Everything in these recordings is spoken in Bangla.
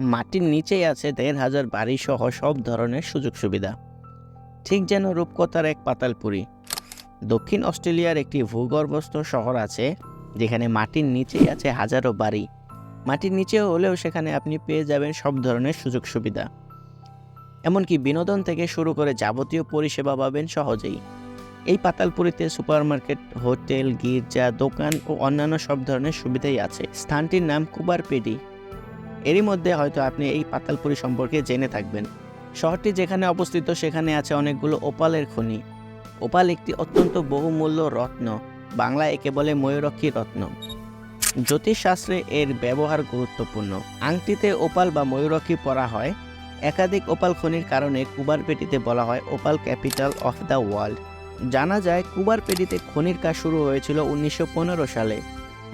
মাটির নিচেই আছে দেড় হাজার বাড়ি সহ সব ধরনের সুযোগ সুবিধা। ঠিক যেন রূপকথার এক পাতালপুরি। দক্ষিণ অস্ট্রেলিয়ার একটি ভূগর্ভস্থ শহর আছে, যেখানে মাটির নিচেই আছে হাজারো বাড়ি। মাটির নিচেও হলেও সেখানে আপনি পেয়ে যাবেন সব ধরনের সুযোগ সুবিধা। এমনকি বিনোদন থেকে শুরু করে যাবতীয় পরিষেবা পাবেন সহজেই। এই পাতালপুরিতে সুপারমার্কেট, হোটেল, গির্জা, দোকান ও অন্যান্য সব ধরনের সুবিধাই আছে। স্থানটির নাম কুবারপেডি এরই মধ্যে হয়তো আপনি এই পাতালপুরি সম্পর্কে জেনে থাকবেন। শহরটি যেখানে অবস্থিত, সেখানে আছে অনেকগুলো ওপালের খনি। ওপাল একটি অত্যন্ত বহুমূল্য রত্ন। বাংলায় একে বলে ময়ূরক্ষী রত্ন। জ্যোতিষশাস্ত্রে এর ব্যবহার গুরুত্বপূর্ণ। আংটিতে ওপাল বা ময়ূরক্ষী পরা হয়। একাধিক ওপাল খনির কারণে কুবারপেটিতে বলা হয় opal capital of the world. জানা যায় কুবারপেটিতে খনির কাজ শুরু হয়েছিল উনিশশো পনেরো সালে।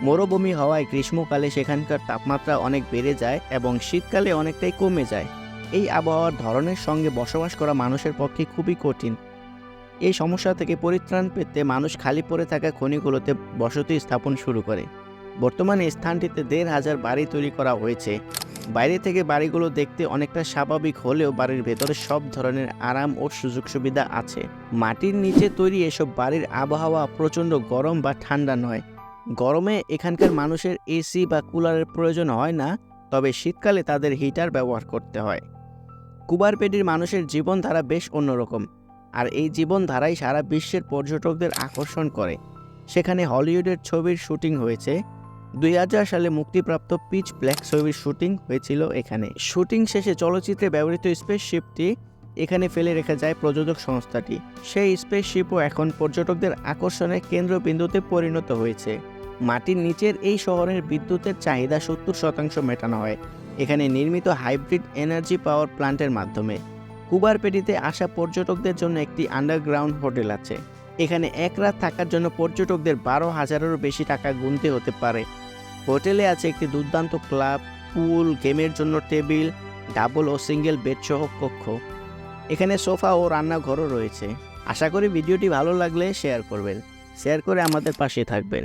মরুভূমি হওয়ায় গ্রীষ্মকালে সেখানকার তাপমাত্রা অনেক বেড়ে যায় এবং শীতকালে অনেকটাই কমে যায়। এই আবহাওয়ার ধরনের সঙ্গে বসবাস করা মানুষের পক্ষে খুবই কঠিন। এই সমস্যা থেকে পরিত্রাণ পেতে মানুষ খালি পড়ে থাকা খনিগুলোতে বসতি স্থাপন শুরু করে। বর্তমানে স্থানটিতে দেড় হাজার বাড়ি তৈরি করা হয়েছে। বাইরে থেকে বাড়িগুলো দেখতে অনেকটা স্বাভাবিক হলেও বাড়ির ভেতরে সব ধরনের আরাম ও সুযোগ সুবিধা আছে। মাটির নিচে তৈরি এসব বাড়ির আবহাওয়া প্রচণ্ড গরম বা ঠান্ডা নয়। গরমে এখানকার মানুষের এসি বা কুলারের প্রয়োজন হয় না, তবে শীতকালে তাদের হিটার ব্যবহার করতে হয়। কুবারপেডির মানুষের জীবনধারা বেশ অন্যরকম, আর এই জীবনধারাই সারা বিশ্বের পর্যটকদের আকর্ষণ করে। সেখানে হলিউডের ছবির শুটিং হয়েছে। দুই হাজার সালে মুক্তিপ্রাপ্ত পিচ ব্ল্যাক ছবির শুটিং হয়েছিল এখানে। শুটিং শেষে চলচ্চিত্রে ব্যবহৃত স্পেসশিপটি এখানে ফেলে রেখে যায় প্রযোজক সংস্থাটি। সেই স্পেসশিপও এখন পর্যটকদের আকর্ষণের কেন্দ্রবিন্দুতে পরিণত হয়েছে। মাটির নিচের এই শহরের বিদ্যুতের চাহিদা সত্তর শতাংশ মেটানো হয়, এখানে নির্মিত হাইব্রিড এনার্জি পাওয়ার প্ল্যান্টের মাধ্যমে। কুবারপেটিতে আসা পর্যটকদের জন্য একটি আন্ডারগ্রাউন্ড হোটেল আছে। এখানে এক রাত থাকার জন্য পর্যটকদের বারো হাজারেরও বেশি টাকা গুনতে হতে পারে। হোটেলে আছে একটি দুর্দান্ত ক্লাব, পুল, গেমের জন্য টেবিল, ডাবল ও সিঙ্গেল বেড সহ কক্ষ। এখানে সোফা ও রান্নাঘরও রয়েছে। আশা করি ভিডিওটি ভালো লাগলে শেয়ার করবেন। শেয়ার করে আমাদের পাশে থাকবেন।